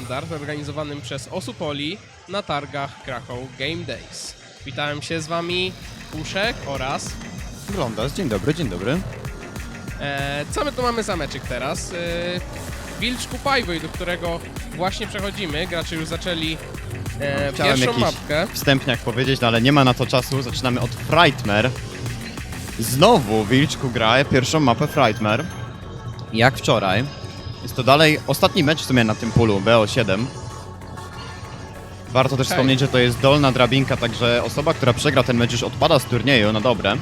Standard organizowanym przez Osupoli na targach Krakow Game Days. Witałem się z Wami Puszek oraz... Wyglądasz, dzień dobry, dzień dobry. E, co my tu mamy za meczyk teraz? E, Wilczku Pajwoj, do którego właśnie przechodzimy. Gracze już zaczęli e, Chciałem pierwszą jakiś mapkę. wstępniak powiedzieć, no ale nie ma na to czasu. Zaczynamy od Frightmare. Znowu Wilczku gra pierwszą mapę Frightmare. Jak wczoraj. Jest to dalej ostatni mecz w sumie na tym polu, BO7. Warto też Hej. wspomnieć, że to jest dolna drabinka, także osoba, która przegra ten mecz już odpada z turnieju, no dobre.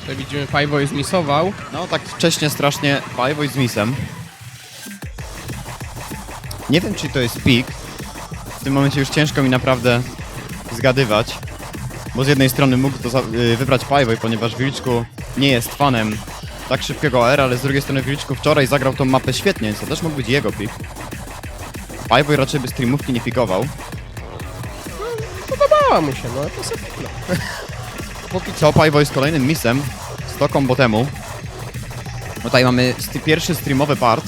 Tutaj widzimy Pajwoj zmisował. No tak wcześnie strasznie Fireboy z misem. Nie wiem, czy to jest pik. W tym momencie już ciężko mi naprawdę zgadywać. Bo z jednej strony mógł to y, wybrać Fireboy, ponieważ Wilczku nie jest fanem tak szybkiego era, ale z drugiej strony Wilczku wczoraj zagrał tą mapę świetnie, więc to też mógł być jego pik. Fireboy raczej by streamówki nie pikował. Podobała mu się, no to sobie no. Póki co Fireboy z kolejnym misem, z to combo temu. Tutaj mamy st- pierwszy streamowy part.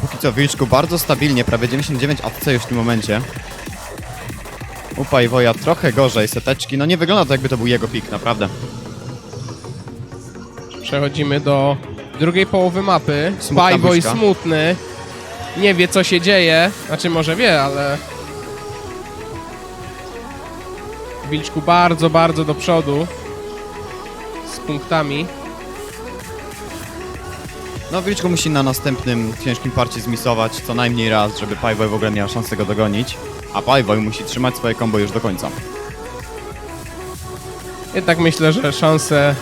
Póki co Wilczku bardzo stabilnie, prawie 99 ATC już w tym momencie. U Fireboya trochę gorzej, seteczki, no nie wygląda to jakby to był jego pik, naprawdę. Przechodzimy do drugiej połowy mapy. Smutna Spyboy buźka. smutny. Nie wie co się dzieje. Znaczy może wie, ale... Wilczku bardzo, bardzo do przodu. Z punktami. No Wilczku musi na następnym ciężkim parcie zmisować co najmniej raz, żeby Fireboy w ogóle miał szansę go dogonić. A Fireboy musi trzymać swoje combo już do końca. Jednak myślę, że szanse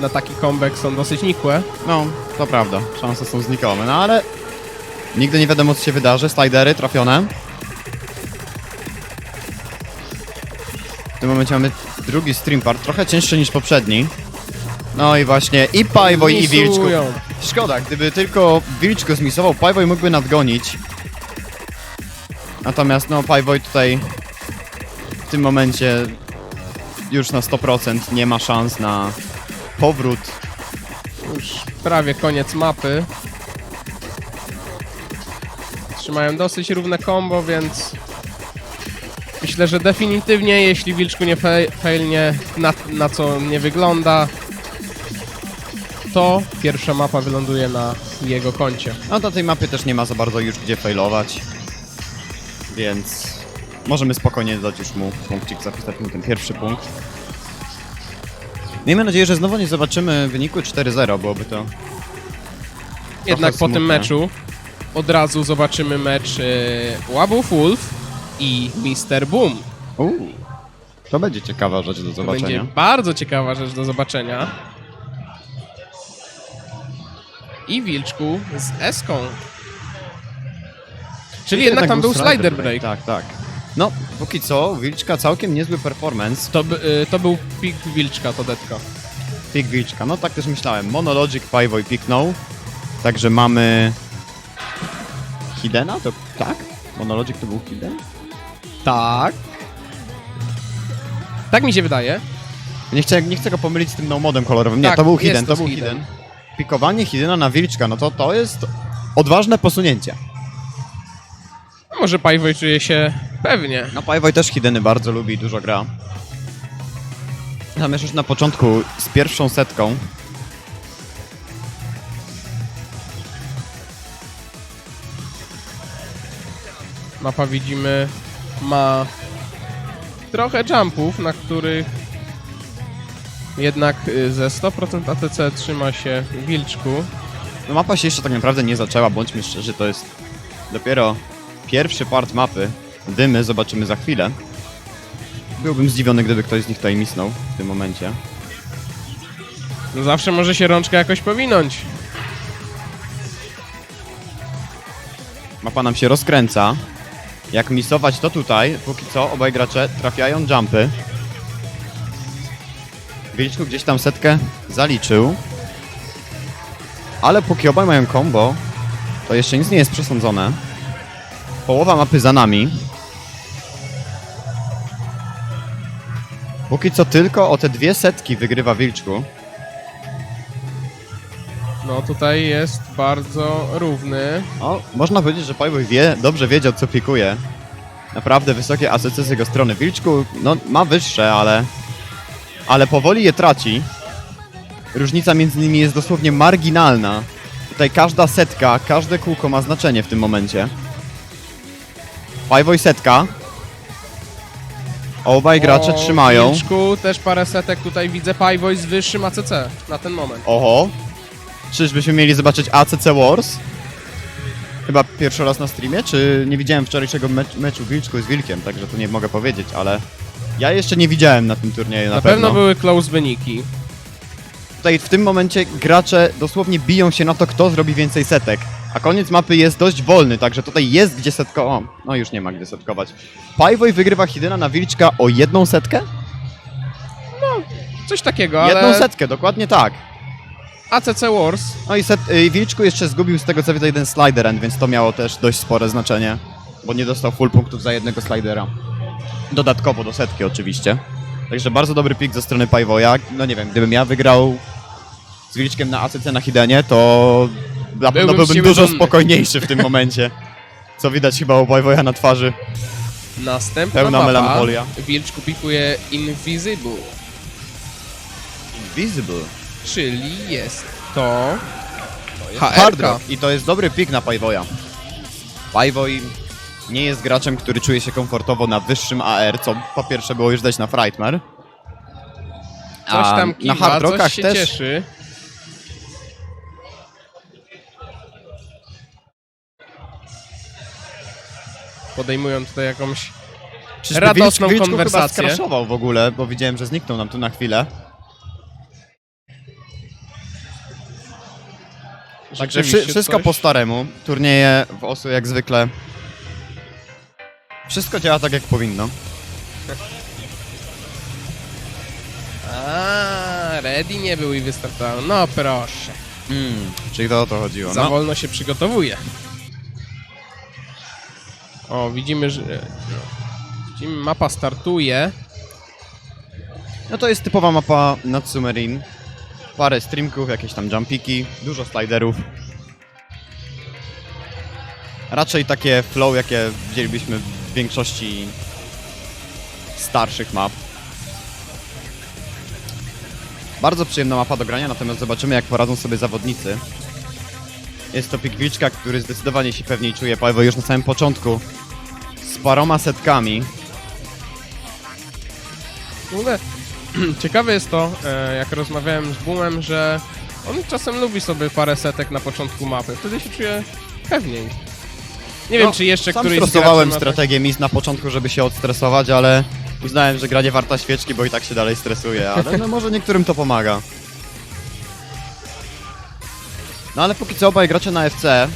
na taki comeback są dosyć nikłe. No, to prawda. Szanse są znikome, no ale nigdy nie wiadomo co się wydarzy. Slidery trafione. W tym momencie mamy drugi stream part, trochę cięższy niż poprzedni. No i właśnie i Pajwoj i Wilczku. Misują. Szkoda, gdyby tylko Wilczko zmisował, Pajwoj mógłby nadgonić. Natomiast no Pajwoj tutaj w tym momencie już na 100% nie ma szans na powrót Już prawie koniec mapy. Trzymają dosyć równe combo, więc myślę, że definitywnie, jeśli Wilczku nie failnie na, na co nie wygląda, to pierwsza mapa wyląduje na jego koncie. No do tej mapy też nie ma za bardzo już gdzie failować. Więc możemy spokojnie dać już mu punkcik, zapisać mu ten pierwszy punkt. Miejmy nadzieję, że znowu nie zobaczymy wyniku 4-0, byłoby to... Jednak po smutne. tym meczu od razu zobaczymy mecz y, Łabów Wolf i Mr. Boom. Uuu, to będzie ciekawa rzecz do To zobaczenia. będzie bardzo ciekawa rzecz do zobaczenia. I Wilczku z Eską. Czyli jednak tam był slider break. Tak, tak. No, póki co, Wilczka całkiem niezły performance. To, by- y, to był pik Wilczka, to detka. Pik Wilczka, no tak też myślałem. Monologic Pajwoj piknął. Także mamy... Hidena? To tak? Monologic to był Hiden? Tak. Tak mi się wydaje. Nie chcę, nie chcę go pomylić z tym no modem kolorowym. Nie, Tak, to był jest Hidden, to to był Hidden. Hidden. Pikowanie Hiddena na Wilczka, no to to jest odważne posunięcie. A Może Pajwoj czuje się pewnie. No Pajwoj też Hiddeny bardzo lubi, dużo gra. Natomiast już na początku z pierwszą setką Mapa widzimy ma trochę jumpów, na których jednak y, ze 100% ATC trzyma się Wilczku. No mapa się jeszcze tak naprawdę nie zaczęła, bądźmy szczerzy, to jest dopiero pierwszy part mapy. Dymy zobaczymy za chwilę. Byłbym zdziwiony, gdyby ktoś z nich tutaj misnął w tym momencie. No zawsze może się rączka jakoś powinąć. Mapa nam się rozkręca. Jak misować to tutaj, póki co obaj gracze trafiają jumpy. Wilczku gdzieś tam setkę zaliczył. Ale póki obaj mają combo, to jeszcze nic nie jest przesądzone. Połowa mapy za nami. Póki co tylko o te dwie setki wygrywa Wilczku. No tutaj jest bardzo równy. O, można powiedzieć, że Pajwoj wie, dobrze wiedział, co pikuje. Naprawdę wysokie ACC z jego strony. Wilczku, no, ma wyższe, ale... Ale powoli je traci. Różnica między nimi jest dosłownie marginalna. Tutaj każda setka, każde kółko ma znaczenie w tym momencie. Pajwoj setka. Obaj gracze O, trzymają. Wilczku też parę setek tutaj widzę Pajwoj z wyższym ACC na ten moment. Oho. Czyżbyśmy mieli zobaczyć ACC Wars? Chyba pierwszy raz na streamie, czy nie widziałem wczorajszego mecz, meczu Wilczku z Wilkiem, także to nie mogę powiedzieć, ale ja jeszcze nie widziałem na tym turnieju na, Na pewno były close wyniki. Tutaj w tym momencie gracze dosłownie biją się na to, kto zrobi więcej setek. A koniec mapy jest dość wolny, także tutaj jest gdzie setkować. O, no już nie ma gdzie setkować. Pajwoj wygrywa Hidyna na Wilczka o jedną setkę? Coś takiego, ale Jedną setkę, dokładnie tak. ACC Wars No i set, y, Wilczku jeszcze zgubił z tego co widzę jeden slider end, więc to miało też dość spore znaczenie, bo nie dostał full punktów za jednego slidera. Dodatkowo do setki oczywiście. Także bardzo dobry pick ze strony Pajwoja. No nie wiem, gdybym ja wygrał z Wilczkiem na ACC na Hidenie, to na pewno Byłbym byłbym dużo dumny. spokojniejszy w tym momencie. Co widać chyba u Pajwoja na twarzy. Następna Pełna mapa. melancholia. Wilczku pikuje Invisible, Invisible. czyli jest to Hard. Rock. I to jest dobry pick na Pajwoja. Pajwoj nie jest graczem, który czuje się komfortowo na wyższym AR, co po pierwsze było już dać na Frightmare. Coś A tam na kiwa, Hard coś Rockach się też cieszy. Podejmują tutaj jakąś... Czyżby radosną Wilczku konwersację. chyba skraszował w ogóle, bo widziałem, że zniknął nam tu na chwilę. Także wszy- wszystko coś- po staremu. Turnieje w Osu jak zwykle. Wszystko działa tak jak powinno. A, ready nie był i wystartował. No proszę. Mm, czyli to o to chodziło. Za No. wolno się przygotowuje. O, widzimy, że... Widzimy, mapa startuje. no to jest typowa mapa Natsumerin. Parę streamków, jakieś tam jumpiki, dużo sliderów. Raczej takie flow, jakie widzielibyśmy w większości starszych map. Bardzo przyjemna mapa do grania, natomiast zobaczymy jak poradzą sobie zawodnicy. Jest to pik Wilczka, który zdecydowanie się pewniej czuje, Paweł już na samym początku. Z paroma setkami. W ogóle ciekawe jest to, e, jak rozmawiałem z Boomem, że on czasem lubi sobie parę setek na początku mapy. Wtedy się czuje pewniej. Nie wiem, No, czy jeszcze Sam któryś z graczy stosowałem ma strategię mis na początku, żeby się odstresować, ale uznałem, że gra nie warta świeczki, bo i tak się dalej stresuje, ale no może niektórym to pomaga. No ale póki co obaj gracze na FC,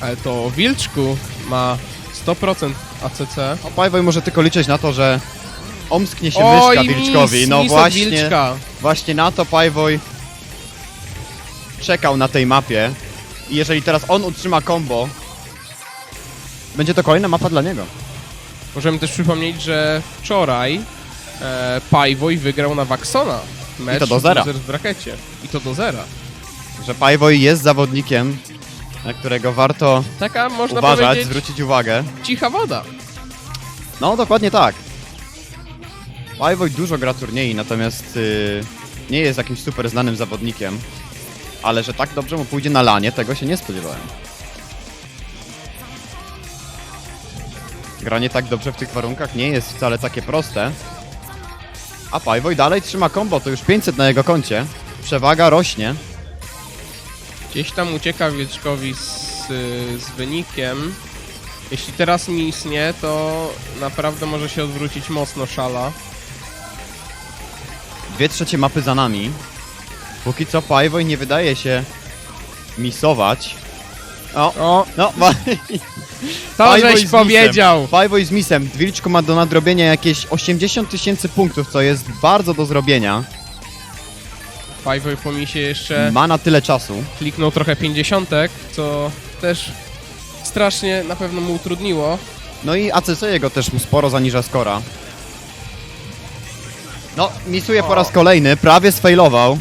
Ale to Wilczku ma 100% ACC. Pajwoj może tylko liczyć na to, że omsknie się Oj, myszka Wilczkowi. mis, No mis od właśnie, Wilczka. właśnie na to Pajwoj czekał na tej mapie i jeżeli teraz on utrzyma combo, będzie to kolejna mapa dla niego. Możemy też przypomnieć, że wczoraj e, Pajwoj wygrał na Waxona. Mecz to do zera. w brakecie. I to do zera. Że Pajwoj jest zawodnikiem, na którego warto Taka, można uważać, powiedzieć, zwrócić uwagę. cicha woda. No, dokładnie tak. Pajwoj dużo gra turniej, natomiast yy, nie jest jakimś super znanym zawodnikiem. Ale że tak dobrze mu pójdzie na lanie, tego się nie spodziewałem. Granie tak dobrze w tych warunkach nie jest wcale takie proste. A Pajwoj dalej trzyma combo, to już 500 na jego koncie. Przewaga rośnie. Gdzieś tam ucieka Wilczkowi z, z wynikiem. Jeśli teraz misnie, to naprawdę może się odwrócić mocno szala. Dwie trzecie mapy za nami. Póki co Pajwoj nie wydaje się misować. O, O, no, to Pajwoj żeś z misem. powiedział! Pajwoj z misem. Wilczko ma do nadrobienia jakieś 80 tysięcy punktów, co jest bardzo do zrobienia. Pajwoj po misie jeszcze Ma na tyle czasu. kliknął trochę 50, co też strasznie na pewno mu utrudniło. No i ACC jego też mu sporo zaniża skora. No, misuje po raz kolejny, prawie sfailował.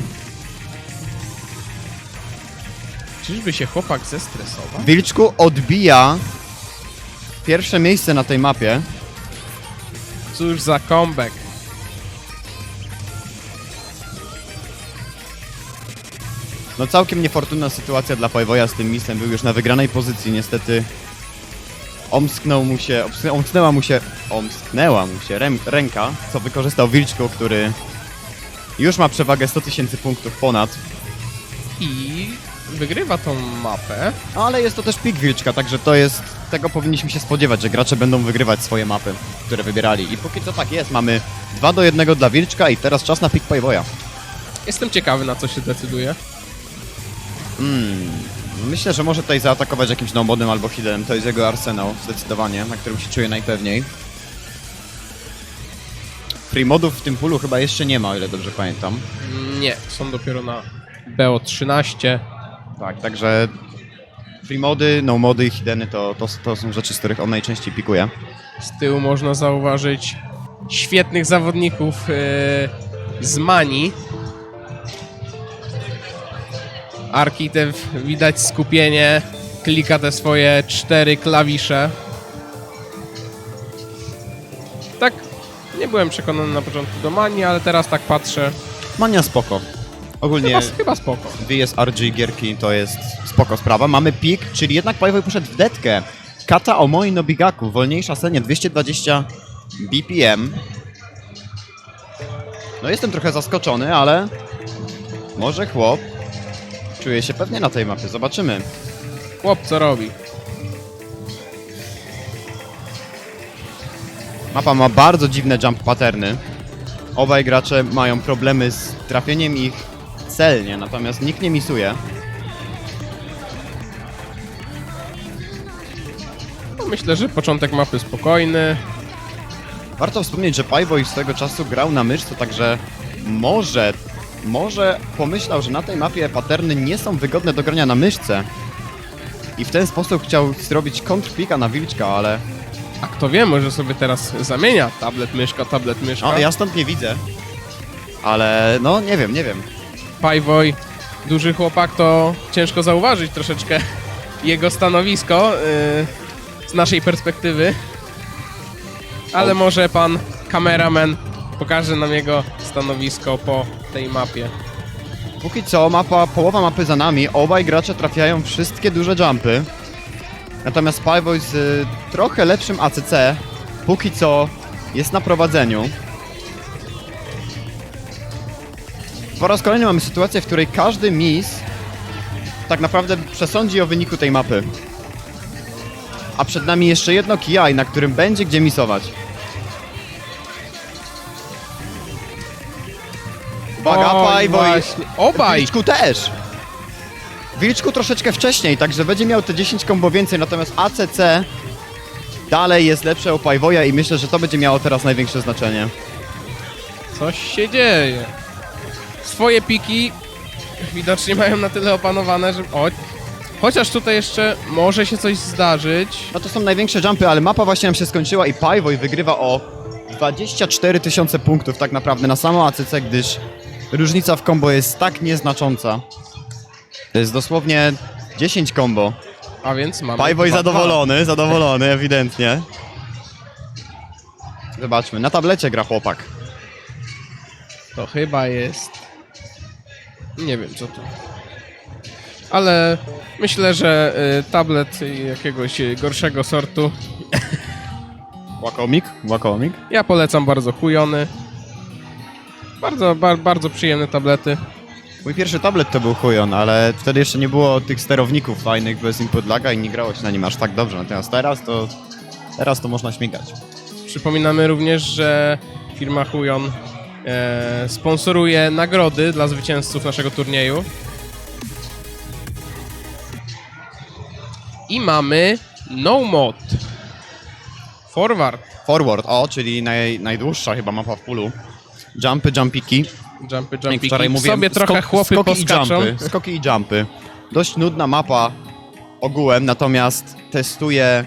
Czyżby się chłopak zestresował? Wilczku odbija pierwsze miejsce na tej mapie. Cóż za comeback. No całkiem niefortunna sytuacja dla Pajwoja z tym misem. Był już na wygranej pozycji, niestety omsknął mu się, omsknę- omsknęła mu się, omsknęła mu się rem, ręka, co wykorzystał Wilczku, który już ma przewagę 100 tysięcy punktów ponad. I wygrywa tą mapę. Ale jest to też pik Wilczka, także to jest, tego powinniśmy się spodziewać, że gracze będą wygrywać swoje mapy, które wybierali. I póki co tak jest, mamy 2 do 1 dla Wilczka i teraz czas na pik Pajwoja. Jestem ciekawy, na co się decyduje. Hmm. Myślę, że może tutaj zaatakować jakimś nomodem albo hiddenem. To jest jego arsenał, zdecydowanie, na którym się czuje najpewniej. Free modów w tym pulu chyba jeszcze nie ma, o ile dobrze pamiętam. Nie, są dopiero na BO13. Tak, także free mody, no mody i hiddeny to, to, to są rzeczy, z których on najczęściej pikuje. Z tyłu można zauważyć świetnych zawodników e, z Mani. Arkitew widać skupienie, klika te swoje cztery klawisze. Tak, nie byłem przekonany na początku do Mani, ale teraz tak patrzę. Mania spoko. Ogólnie Chyba, chyba spoko. VSRG gierki to jest spoko sprawa. Mamy pik, czyli jednak Pajwoj poszedł w detkę. Kata Omoi no Bigaku, wolniejsza scenie, 220 BPM. No jestem trochę zaskoczony, ale może chłop czuje się pewnie na tej mapie. Zobaczymy. Chłop co robi? Mapa ma bardzo dziwne jump patterny. Obaj gracze mają problemy z trafieniem ich celnie, natomiast nikt nie misuje. No, myślę, że początek mapy spokojny. Warto wspomnieć, że Pajwoj swego czasu grał na myszce, także może, może pomyślał, że na tej mapie paterny nie są wygodne do grania na myszce. I w ten sposób chciał zrobić kontrpika na Wilczka, ale A kto wie, może sobie teraz zamienia tablet, myszka, tablet, myszka. no, ja stąd nie widzę. Ale no nie wiem, nie wiem. Pajwoj, duży chłopak, to ciężko zauważyć troszeczkę jego stanowisko yy, z naszej perspektywy. Ale może pan kameraman pokaże nam jego stanowisko po tej mapie. Póki co mapa, połowa mapy za nami, obaj gracze trafiają wszystkie duże jumpy. Natomiast Pajwoj z y, trochę lepszym ACC póki co jest na prowadzeniu. Po raz kolejny mamy sytuację, w której każdy miss tak naprawdę przesądzi o wyniku tej mapy. A przed nami jeszcze jedno KI, na którym będzie gdzie misować. Pajwoj! właśnie. Obaj! Wilczku też! Wilczku troszeczkę wcześniej, także będzie miał te 10 kombo więcej, natomiast ACC dalej jest lepsze o Pajwoja i myślę, że to będzie miało teraz największe znaczenie. Coś się dzieje. Swoje piki widocznie mają na tyle opanowane, że... O, chociaż tutaj jeszcze może się coś zdarzyć. No to są największe jumpy, ale mapa właśnie nam się skończyła i Pajwoj wygrywa o 24 tysiące punktów tak naprawdę na samo ACC, gdyż różnica w kombo jest tak nieznacząca. To jest dosłownie 10 kombo. A więc mamy... Pajwoj dwa- zadowolony, zadowolony ewidentnie. Zobaczmy, na tablecie gra chłopak. To chyba jest. Nie wiem co to. Ale myślę, że y, tablet jakiegoś y, gorszego sortu. Łakomik? Łakomik? Ja polecam bardzo chujony. Bardzo, bar, bardzo przyjemne tablety. Mój pierwszy tablet to był Hujon, ale wtedy jeszcze nie było tych sterowników fajnych bez input laga i nie grało się na nim aż tak dobrze. Natomiast teraz to... Teraz to można śmigać. Przypominamy również, że firma Hujon e, sponsoruje nagrody dla zwycięzców naszego turnieju. I mamy No Mod. Forward. Forward, o, czyli naj, najdłuższa chyba mapa w pulu. Jumpy, jumpiki. Jumpy, Jak jumpiki. wczoraj mówiłem, Sobie trochę skok- chłopy skoki poskaczą. i jumpy. Skoki i jumpy. Dość nudna mapa ogółem, natomiast testuje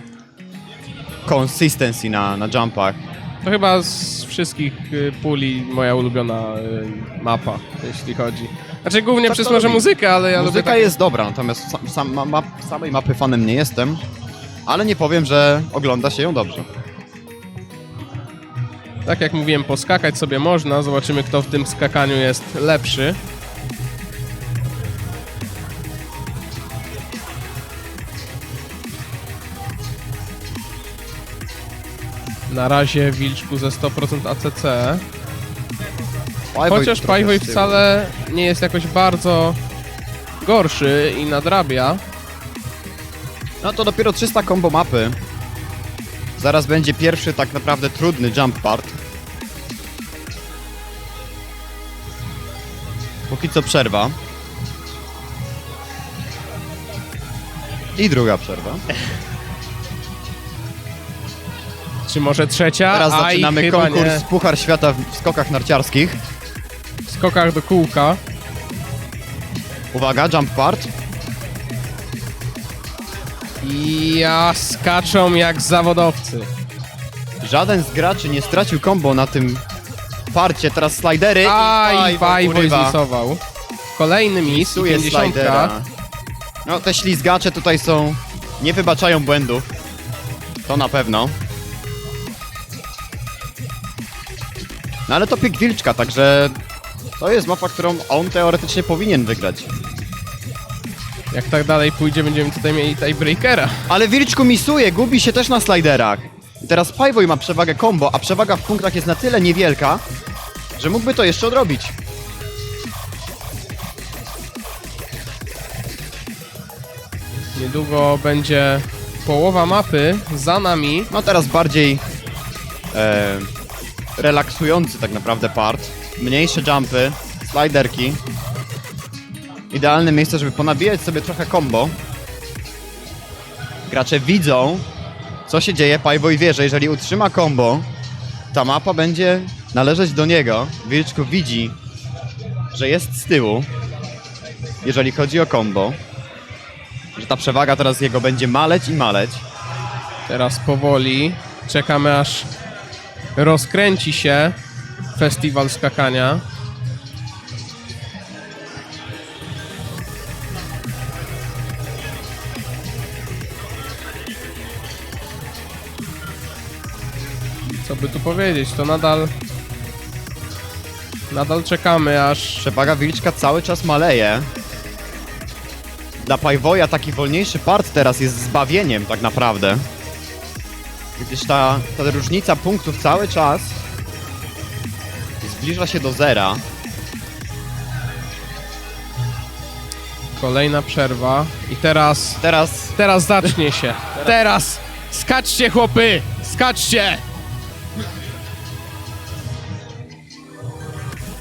consistency na, na jumpach. To chyba z wszystkich y, puli moja ulubiona y, mapa, jeśli chodzi Znaczy głównie Tak przez to może muzykę, ale ja lubię Muzyka takie... jest dobra, natomiast sam, sam, ma, ma, samej mapy fanem nie jestem, ale nie powiem, że ogląda się ją dobrze. Tak jak mówiłem, poskakać sobie można. Zobaczymy, kto w tym skakaniu jest lepszy. Na razie Wilczku ze 100% ACC. Chociaż Pajwoj wcale nie jest jakoś bardzo gorszy i nadrabia. No to dopiero 300 combo mapy. Zaraz będzie pierwszy tak naprawdę trudny jump part. Póki co przerwa. I druga przerwa. Czy może trzecia? Teraz Aj, zaczynamy chyba konkurs nie. Puchar Świata w skokach narciarskich. W skokach do kółka. Uwaga, jump part. I ja skaczą jak zawodowcy. Żaden z graczy nie stracił combo na tym parcie. Teraz slidery Aj, i urywa. zmisował. Kolejny mis, Misuje 50. slidera. No te ślizgacze tutaj są... Nie wybaczają błędów. To na pewno. No ale to pik Wilczka, także... To jest mapa, którą on teoretycznie powinien wygrać. Jak tak dalej pójdzie, będziemy tutaj mieli tiebreakera. Ale Wilczku misuje, gubi się też na sliderach. Teraz Pajwoj ma przewagę combo, a przewaga w punktach jest na tyle niewielka, że mógłby to jeszcze odrobić. Niedługo będzie połowa mapy za nami. No teraz bardziej e, relaksujący tak naprawdę part. Mniejsze jumpy, sliderki. Idealne miejsce, żeby ponabijać sobie trochę combo. Gracze widzą, co się dzieje. Pajwoj wie, że jeżeli utrzyma combo, ta mapa będzie należeć do niego. Wilczku widzi, że jest z tyłu, jeżeli chodzi o combo. Że ta przewaga teraz jego będzie maleć i maleć. Teraz powoli czekamy aż rozkręci się festiwal skakania. Co by tu powiedzieć, to nadal nadal czekamy aż Przewaga Wilczka cały czas maleje. Dla Pajwoja taki wolniejszy part teraz jest zbawieniem tak naprawdę. Gdyż ta, ta różnica punktów cały czas zbliża się do zera. kolejna przerwa i teraz Teraz Teraz zacznie się. Teraz! Skaczcie, chłopy! Skaczcie!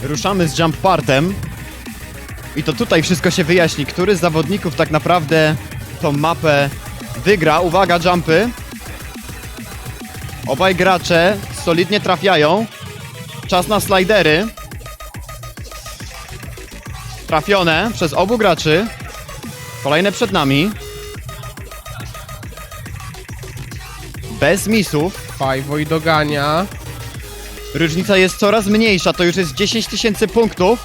Ruszamy z jump partem. I to tutaj wszystko się wyjaśni, który z zawodników tak naprawdę tą mapę wygra. Uwaga, jumpy. Obaj gracze solidnie trafiają. Czas na slidery. Trafione przez obu graczy. Kolejne przed nami. Bez misów. Pajwoj dogania. Różnica jest coraz mniejsza, to już jest 10 tysięcy punktów.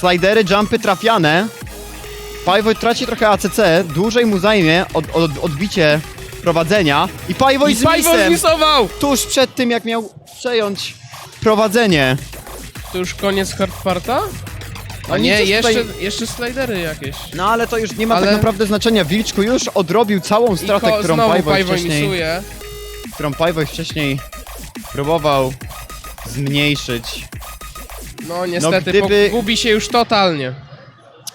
Slidery, jumpy trafiane. Pajwoj traci trochę ACC, dłużej mu zajmie od, od, odbicie prowadzenia. I Pajwoj I z Pajwoj misem zmisował! tuż przed tym, jak miał przejąć prowadzenie. To już koniec hardparta? A Oni nie, jeszcze, tutaj- jeszcze slidery jakieś. No ale to już nie ma Ale- tak naprawdę znaczenia. Wilczku już odrobił całą I stratę, ko- którą znowu Pajwoj, Pajwoj wcześniej, misuje. którą Pajwoj wcześniej próbował zmniejszyć. No niestety, gdyby- gubi się już totalnie.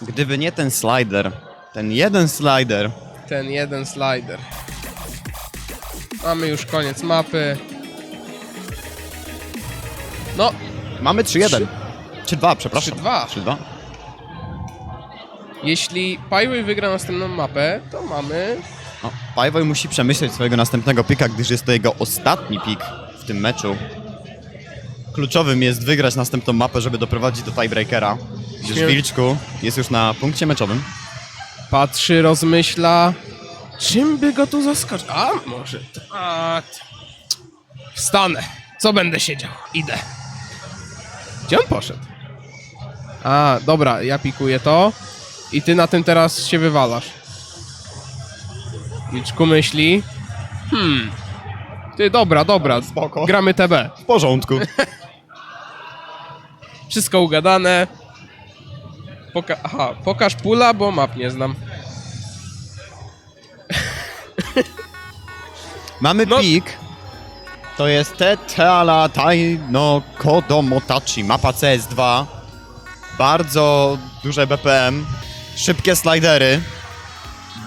Gdyby nie ten slider, ten jeden slider, Ten jeden slider. Mamy już koniec mapy. No, Mamy 3-1. Czy 2, przepraszam. 3-2. 3-2. jeśli Pajwoj wygra następną mapę, to mamy No, Pajwoj musi przemyśleć swojego następnego pika, gdyż jest to jego ostatni pik w tym meczu. Kluczowym jest wygrać następną mapę, żeby doprowadzić do tiebreakera. Gdyż Śmiem- Wilczku jest już na punkcie meczowym. Patrzy, rozmyśla. Czym by go tu zaskoczyć? A, może tak. Wstanę. Co będę siedział? Idę. Gdzie on poszedł? A, dobra, ja pikuję to. I ty na tym teraz się wywalasz. Wilczku myśli. Hmm. Ty, dobra, dobra. Spoko. Gramy TB. W porządku. Wszystko ugadane. Poka Aha, pokaż pula, bo map nie znam. Mamy No. pik. To jest Teteala Taino Kodomotachi, mapa CS2. Bardzo duże BPM, szybkie slidery,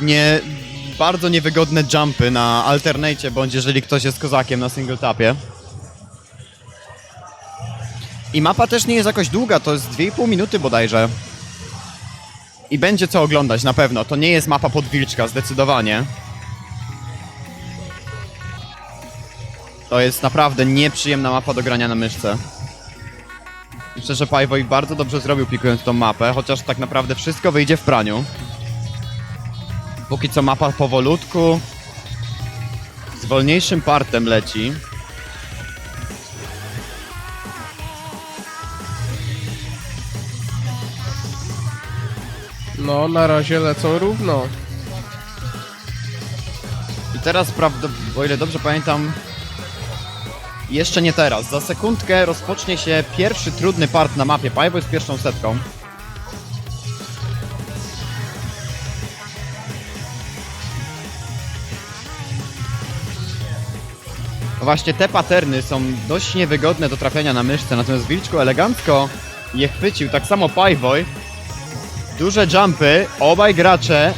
nie, bardzo niewygodne jumpy na alternate, bądź jeżeli ktoś jest kozakiem na single tapie. I mapa też nie jest jakoś długa, to jest 2,5 minuty bodajże. I będzie co oglądać na pewno. To nie jest mapa podwilczka, zdecydowanie. To jest naprawdę nieprzyjemna mapa do grania na myszce. Myślę, że Pajwoj bardzo dobrze zrobił pikując tą mapę, chociaż tak naprawdę wszystko wyjdzie w praniu. Póki co mapa powolutku, z wolniejszym partem leci. No, na razie lecą równo. I teraz, prawda, o ile dobrze pamiętam, jeszcze nie teraz. Za sekundkę rozpocznie się pierwszy trudny part na mapie Pajwoj z pierwszą setką. Właśnie te paterny są dość niewygodne do trafiania na myszce, natomiast Wilczku elegancko je chwycił, tak samo Pajwoj. Duże jumpy, obaj gracze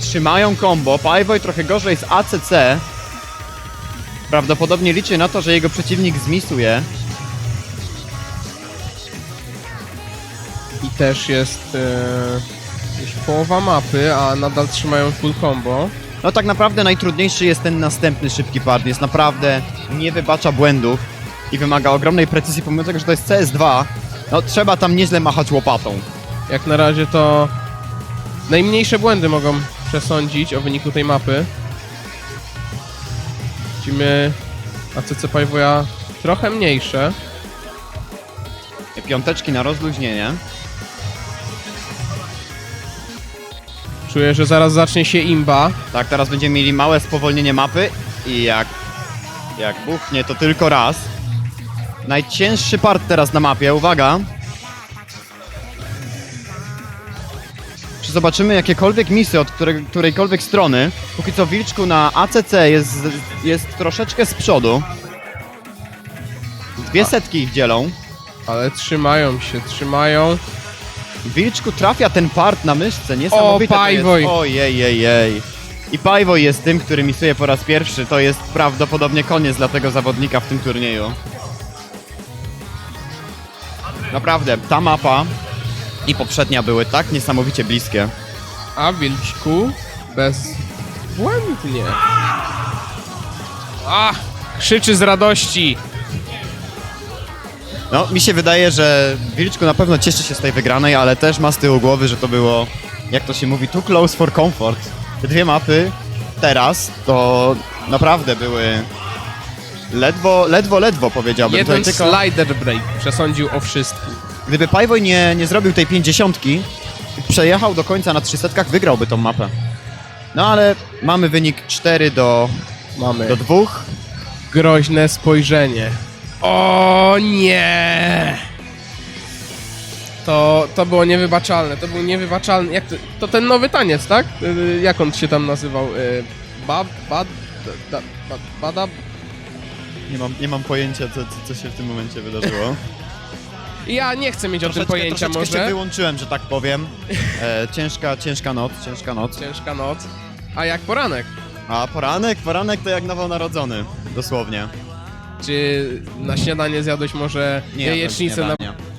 trzymają combo. Pajwoj trochę gorzej z ACC. Prawdopodobnie liczy na to, że jego przeciwnik zmisuje. I też jest e, już połowa mapy, a nadal trzymają full combo. No tak naprawdę najtrudniejszy jest ten następny szybki part. Jest naprawdę nie wybacza błędów i wymaga ogromnej precyzji, pomimo tego, że to jest CS2. No trzeba tam nieźle machać łopatą. Jak na razie to najmniejsze błędy mogą przesądzić o wyniku tej mapy. Widzimy ACC Pajwoja trochę mniejsze. Piąteczki na rozluźnienie. Czuję, że zaraz zacznie się imba. Tak, teraz będziemy mieli małe spowolnienie mapy i jak, jak buchnie to tylko raz. Najcięższy part teraz na mapie, uwaga. Czy zobaczymy jakiekolwiek misy od której, którejkolwiek strony? Póki co Wilczku na ACC jest, jest troszeczkę z przodu. Dwie setki ich dzielą. Ale trzymają się, trzymają. Wilczku trafia ten part na myszce, niesamowite O, to jest. Ojej, jej, jej. I Pajwoj jest tym, który misuje po raz pierwszy. To jest prawdopodobnie koniec dla tego zawodnika w tym turnieju. Naprawdę, ta mapa i poprzednia były tak niesamowicie bliskie. A Wilczku bezbłędnie. A! Krzyczy z radości. No, mi się wydaje, że Wilczku na pewno cieszy się z tej wygranej, ale też ma z tyłu głowy, że to było, jak to się mówi, too close for comfort. Te dwie mapy teraz to naprawdę były ledwo, ledwo, ledwo powiedziałbym. Jeden Tutaj tylko, slider break przesądził o wszystkim. gdyby Pajwoj nie, nie zrobił tej pięćdziesiątki, przejechał do końca na 300, wygrałby tą mapę. No ale mamy wynik 4 do, Mamy do 2. groźne spojrzenie. O nie! To, to było niewybaczalne, to był niewybaczalny. Jak to, to ten nowy taniec, tak? Y, Jak on się tam nazywał? Y, Bab, bad, da, bad, bada, Nie mam, nie mam pojęcia, co, co, się w tym momencie wydarzyło. Ja nie chcę mieć o tym Troszeczkę- pojęcia troszeczkę się może. wyłączyłem, że tak powiem. E, ciężka, ciężka noc, ciężka noc. Ciężka noc. A jak poranek? A poranek, poranek to jak nowonarodzony, dosłownie. Czy na śniadanie zjadłeś może Nie jadłem jajecznicę na... śniadania.